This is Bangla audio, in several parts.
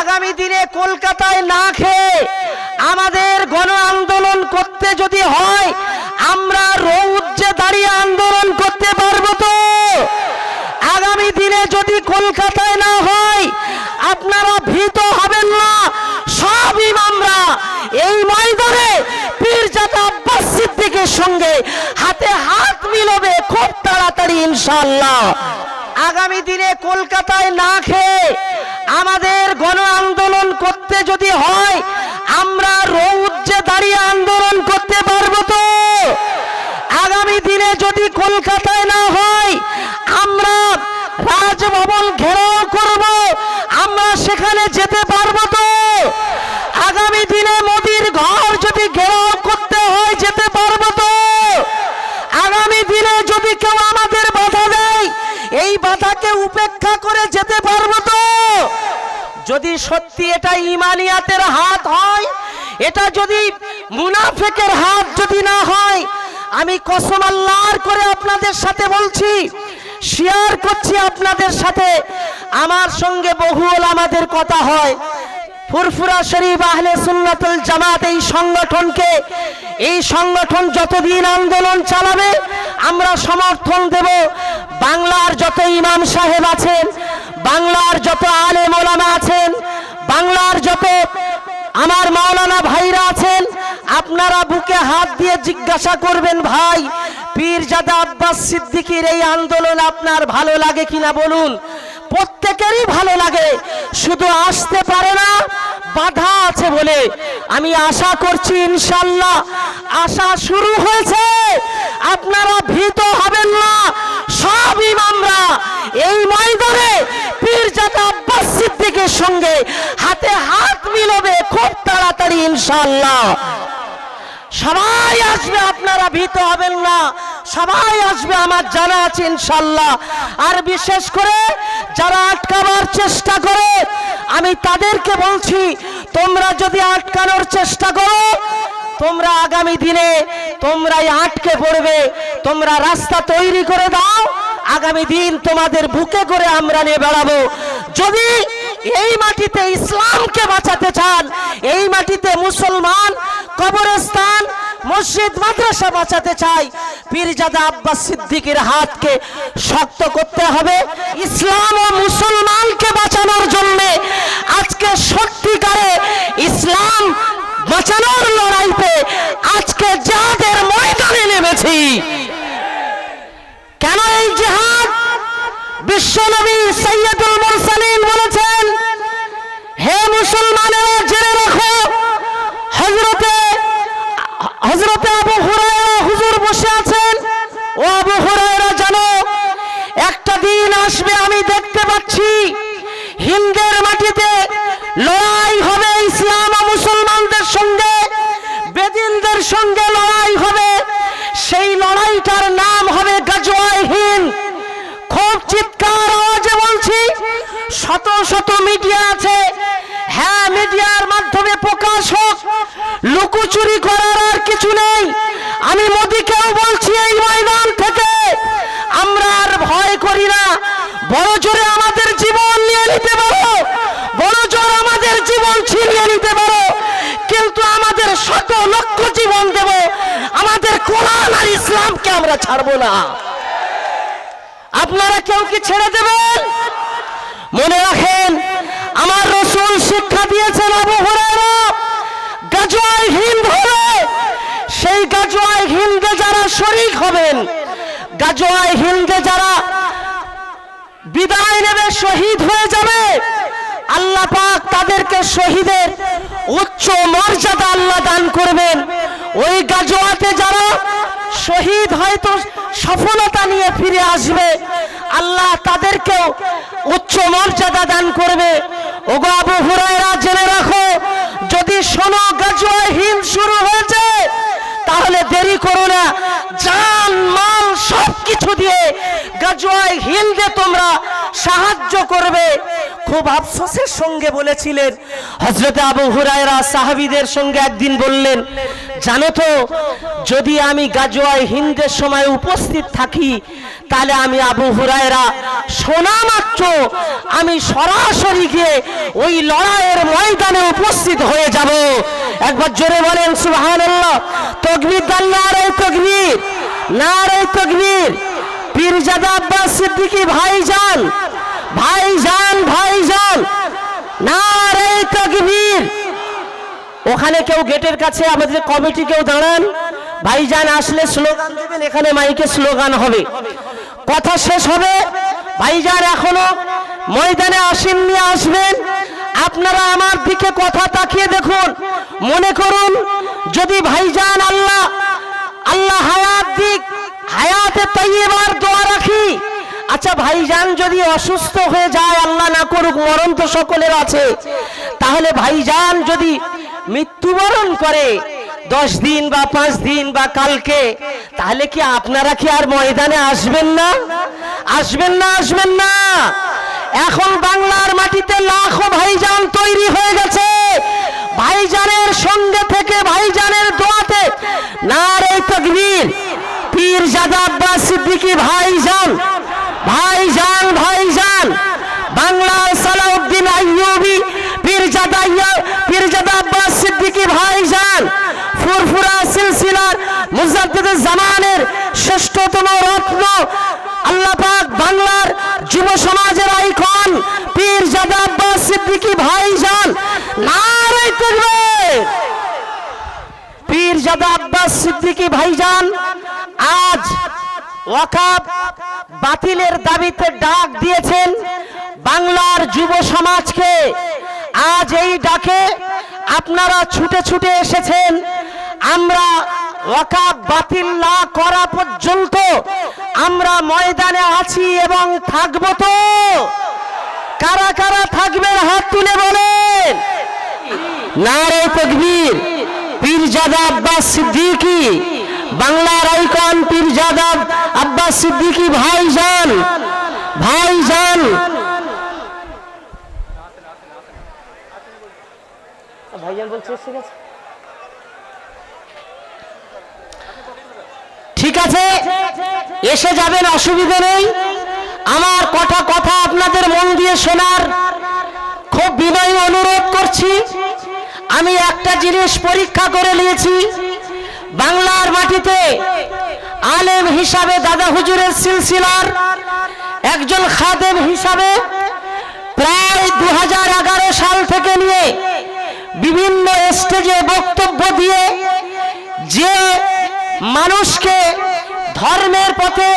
আগামী দিনে কলকাতায় না খেয়ে আমাদের গণ আন্দোলন করতে যদি হয়, আমরা রৌদ্রে দাঁড়িয়ে আন্দোলন করতে পারব তো? আগামী দিনে যদি কলকাতায় না হয়, আপনারা ভীত হবেন না। সব ইমামরা এই ময়দানে পীরজাদা আব্বাস সিদ্দিকের সঙ্গে হাতে হাত মিলবে খুব তাড়াতাড়ি ইনশাআল্লাহ। আগামী দিনে কলকাতায় না খেয়ে আমাদের গণ আন্দোলন করতে যদি হয়, আমরা রৌদ্রে দাঁড়িয়ে আন্দোলন করতে পারব তো? আগামী দিনে যদি কলকাতায় না হয়, আমরা রাজভবন ঘেরাও করব, আমরা সেখানে যেতে পারব তো আগামী দিনে মোদির ঘর যদি ঘেরাও করতে হয় যেতে পারব তো আগামী দিনে যদি কেউ আমাদের বাধা দেয় এই বাধাকে উপেক্ষা করে যেতে পারব তো? যদি সত্যি এটা ইমানিয়াতের হাত হয়, এটা যদি মুনাফেকের হাত যদি না হয়, আমি কসম আল্লাহর করে আপনাদের সাথে বলছি শেয়ার করছি আপনাদের সাথে। আমার সঙ্গে বহুল আমাদের কথা হয়। ফুরফুরা শরীফ আহলে সুন্নাতুল জামাত এই সংগঠনকে, এই সংগঠন যতদিন আন্দোলন চালাবে, আমরা সমর্থন দেব। বাংলার যত ইমাম সাহেব আছেন, বাংলার যত আলে ওলামা আছেন, বাংলার যত আমার মাওলানা ভাইরা আছেন, আপনারা বুকে হাত দিয়ে জিজ্ঞাসা করবেন, ভাই, পীরজাদা আব্বাস সিদ্দিকীর এই আন্দোলন আপনার ভালো লাগে কিনা বলুন? প্রত্যেকেরই ভালো লাগে, শুধু আসতে পারে না, বাধা আছে বলে। আমি আশা করছি ইনশাল্লাহ, আশা শুরু হয়েছে। আপনারা ভীত হবেন না সব ইমামরা এই ময়দানে পীরজাদা আব্বাস সিদ্দিকের সঙ্গে হাতে হাত মিলবে খুব তাড়াতাড়ি ইনশাল্লাহ সবাই আসবে, আপনারা ভীত হবেন না। সবাই আসবে, আমার জানা আছে ইনশাল্লাহ আর বিশেষ করে যারা আটকাবার চেষ্টা করে, আমি তাদেরকে বলছি, তোমরা যদি আটকানোর চেষ্টা করো, তোমরা আগামী দিনে তোমরাই আটকে পড়বে। তোমরা রাস্তা তৈরি করে দাও, আগামী দিন তোমাদের বুকে করে আমরা নিয়ে বেড়াবো। যদি এই মাটিতে ইসলামকে বাঁচাতে চান মাটিতে মুসলমান, কবরস্থান, মসজিদ, মাদ্রাসা বাঁচাতে চাই। পীরজাদা আব্বাস সিদ্দিকের হাতকে শক্ত করতে হবে। ইসলাম ও মুসলমানকে বাঁচানোর জন্য আজকে সত্যিকারে ইসলাম বাঁচানোর লড়াইতে আজকে জাহাদের ময়দানে নেমেছি। কেন এই জেহাদ বিশ্বনবী সৈয়দুল মুরসালিন বলেছেন হে মুসলমানেরা জেনে রাখো হজরতে হজরতে আবু হুরায়রা হুজুর বসে আছেন ও আবু হুরায়রা, জানো, একটা দিন আসবে, আমি দেখতে পাচ্ছি হিন্দের মাটিতে লড়াই হবে ইসলাম ও মুসলমানদের সঙ্গে, বেদিনদের সঙ্গে লড়াই হবে। সেই লড়াইটার নাম হবে গাজওয়াই হিন্দ। খুব চিৎকার আওয়াজে বলছি, শত শত মিডিয়া আছে। হ্যাঁ মিডিয়ার মাধ্যমে প্রকাশ হোক। লুকোচুরি করার আর কিছু নেই আমি মোদিকেও বলছি এই ময়দান থেকে আমরা আর ভয় করি না বড় জোরে আমাদের জীবন নিয়ে নিতে পারো বড় জোর আমাদের জীবন ছিনিয়ে নিতে পারো কিন্তু আমাদের শত লক্ষ জীবন দেব আমাদের কোরআন আর ইসলামকে আমরা ছাড়বো না? আপনারা কেউ কি ছেড়ে দেবেন? মনে রাখেন, আমার রসুল শিক্ষা দিয়েছেন আবু হিন্দ সেই হিন্দে যারা শরীক হবেন হিন্দে যারা বিদায় নেবে, শহীদ হয়ে যাবে, আল্লাহ পাক তাদেরকে শহীদের উচ্চ মর্যাদা আল্লাহ দান করবেন। ওই গাজোয়াতে যারা শহীদ হয়তো সফলতা নিয়ে ফিরে আসবে। আল্লাহ তাদেরকেও উচ্চ মর্যাদা দান করবে। ওগো আবু হুরায়রা জেনে রাখো, যদি শোনো গাজোয়া হিন্দ শুরু হয়েছে, তাহলে দেরি করো না। জান, মাল সব কিছু দিয়ে গাজওয়াই হিন্দে তোমরা সাহায্য করবে। খুব আফসোসের সঙ্গে বলেছিলেন। হজরত আবু হুরায়রা সাহাবিদের সঙ্গে একদিন বললেন, জানো তো, যদি আমি গাজওয়াই হিন্দের সময় উপস্থিত থাকি, তাহলে আমি আবু হুরায়রা শোনা মাত্র আমি সরাসরি গিয়ে ওই লড়াইয়ের ময়দানে উপস্থিত হয়ে যাব। একবার জোরে বলেন, সুবহানাল্লাহ, তকবীর দান নারে তকবীর নারে তকবীর। পীরজাদা আব্বাস সিদ্দিকী ভাইজান ভাইজান ভাইজান, নারে তকবীর। ওখানে কেউ গেটের কাছে, আমাদের কমিটি কেউ দাঁড়ান। ভাইজান আসলে স্লোগান দেবেন, এখানে মাইকে স্লোগান হবে। কথা শেষ হবে। ভাইজান এখনও ময়দানে আসেননি, আসবেন। আপনারা আমার দিকে কথা তাকিয়ে দেখুন। মনে করুন, যদি ভাইজান আল্লাহ আল্লাহ হায়াত দিক, হায়াতে তৈবার দোয়া রাখি। আচ্ছা ভাইজান যদি অসুস্থ হয়ে যায়, আল্লাহ না করুক, মরণ তো সকলের আছে। তাহলে ভাইজান যদি মৃত্যুবরণ করে, দশ দিন বা পাঁচ দিন বা কালকে, তাহলে কি আপনারা কি আর ময়দানে আসবেন না? আসবেন না আসবেন না। এখন বাংলার মাটিতে লাখো ভাইজান তৈরি হয়ে গেছে। ভাইজানের সঙ্গে থেকে, ভাইজানের দোয়াতে না নারে তকবীর। পীর জাদা আব্বাস সিদ্দিকী ভাইজান ভাইজান ভাইজান। বাংলার সালাউদ্দিন আইয়ুবি, পীরজাদা পীরজাদা আব্বাস সিদ্দিকী ভাইজান। ফুরফুরা সিলসিলার মুজাদ্দিদুল জামানের শ্রেষ্ঠতম রত্ন আল্লাহ পাক বাংলার যুব সমাজের আইকন, পীরজাদা আব্বাস সিদ্দিকী ভাইজান। নারে তাকবীর পীরজাদা আব্বাস সিদ্দিকী ভাইজান, আজ ওয়াকাব বাতিলের দাবিতে ডাক দিয়েছেন বাংলার যুব সমাজকে। আজ এই ডাকে আপনারা ছুটে ছুটে এসেছেন। আমরা ওয়াকাব বাতিল না করা পর্যন্ত আমরা ময়দানে আছি এবং থাকব তো। কারা কারা থাকবেন হাত তুলে বলেন। নারে তকবীর, পীরজাদা আব্বাস সিদ্দিকী বাংলার আইকন পীরজাদা আব্বাস সিদ্দিকী ভাইজান বলছে এসে গেছে ঠিক আছে এসে যাবেন অসুবিধা নেই। আমার কটা কথা আপনাদের মন দিয়ে শোনার খুব বিনয় অনুরোধ করছি। আমি একটা জিনিস পরীক্ষা করে নিয়েছি। মাটিতে আলেম হিসাবে দাদা হুজুরের সিলসিলার একজন খাদেম হিসাবে প্রায় দুহাজার এগারো সাল থেকে নিয়ে বিভিন্ন স্টেজে বক্তব্য দিয়ে যে মানুষকে ধর্মের পথে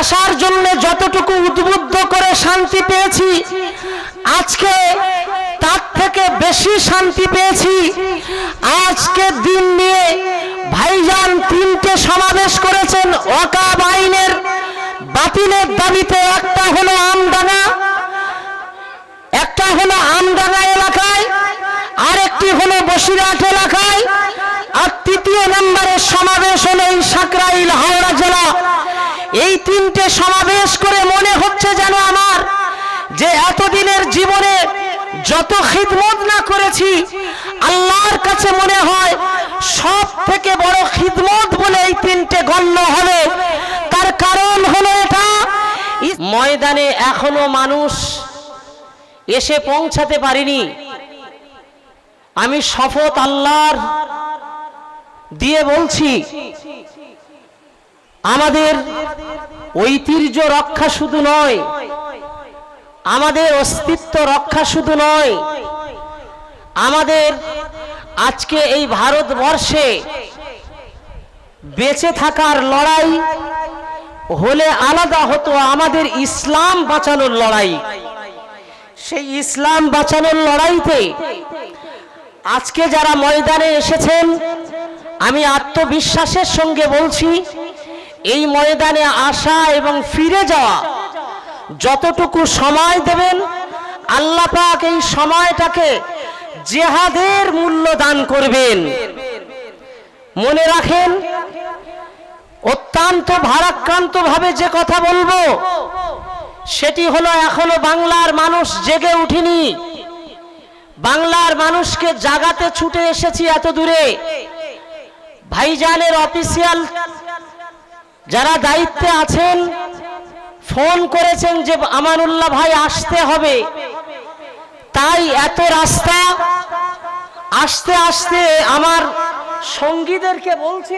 আসার জন্য যতটুকু উদ্বুদ্ধ করে শান্তি পেয়েছি, আজকে তার থেকে বেশি শান্তি পেয়েছি। আজকে দিন নিয়ে ভাইজান তিনটে সমাবেশ করেছেন। ওয়াকাব আইনের বাতিলের দাবিতে একটা হলো আমডাঙ্গা একটা হলো আমডাঙ্গা এলাকায়, আরেকটি হলো বসিরহাট এলাকায়, আর তৃতীয় নম্বরের সমাবেশ হলো এই সাকরাইল হাওড়া জেলা। এই তিনটে সমাবেশ করে মনে হচ্ছে যেন আমার যে এতদিনের জীবনে যত খিদমত না করেছি, আল্লাহর কাছে মনে হয় সব থেকে বড় খিদমত বলে এই তিনটে গণ্য হবে। তার কারণ হলো এটা ময়দানে এখনও মানুষ এসে পৌঁছাতে পারিনি। আমি শপথ আল্লাহর দিয়ে বলছি, আমাদের ঐতিহ্য রক্ষা শুধু নয়, আমাদের অস্তিত্ব রক্ষা শুধু নয়, আমাদের আজকে এই ভারতবর্ষে বেঁচে থাকার লড়াই হলে আলাদা হতো আমাদের ইসলাম বাঁচানোর লড়াই। সেই ইসলাম বাঁচানোর লড়াইতে আজকে যারা ময়দানে এসেছেন, আমি আত্মবিশ্বাসের সঙ্গে বলছি, এই ময়দানে আসা এবং ফিরে যাওয়া যতটুকু সময় দেবেন আল্লাহ পাক এই সময়টাকে জেহাদের মূল্য দান করবেন। মনে রাখেন, অত্যন্ত ভারাক্রান্ত ভাবে যে কথা বলব, সেটি হলো এখনও বাংলার মানুষ জেগে উঠিনি। বাংলার মানুষকে জাগাতে ছুটে এসেছি এত দূরে। ভাইজানের অফিসিয়াল যারা দায়িত্বে আছেন, ফোন করেছেন যে, আমানুল্লাহ ভাই, আসতে হবে। তাই এত রাস্তা আসতে আসতে আমার সঙ্গীদেরকে বলছিলাম